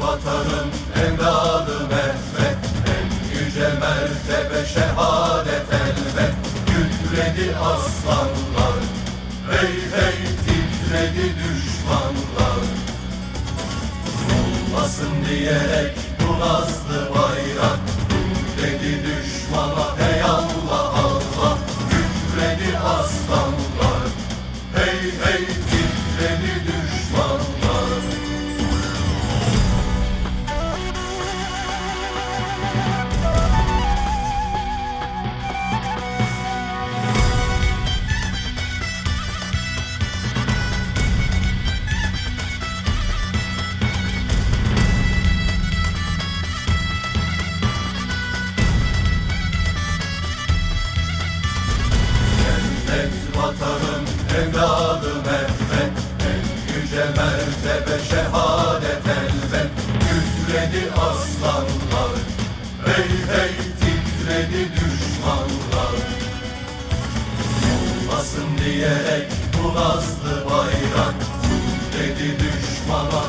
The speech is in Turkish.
vatanın evladı Mehmet. En yüce mertebe şehadet elbet. Gülledi aslanlar Hey hey titredi düşmanlar. Olmasın diyerek bu nazlı Vatanın evladı Mehmet En yüce mertebe şehadet elbet. Kükredi aslanlar. Hey hey titredi düşmanlar. Olmasın diyerek bu nazlı bayrak. Dedi düşmana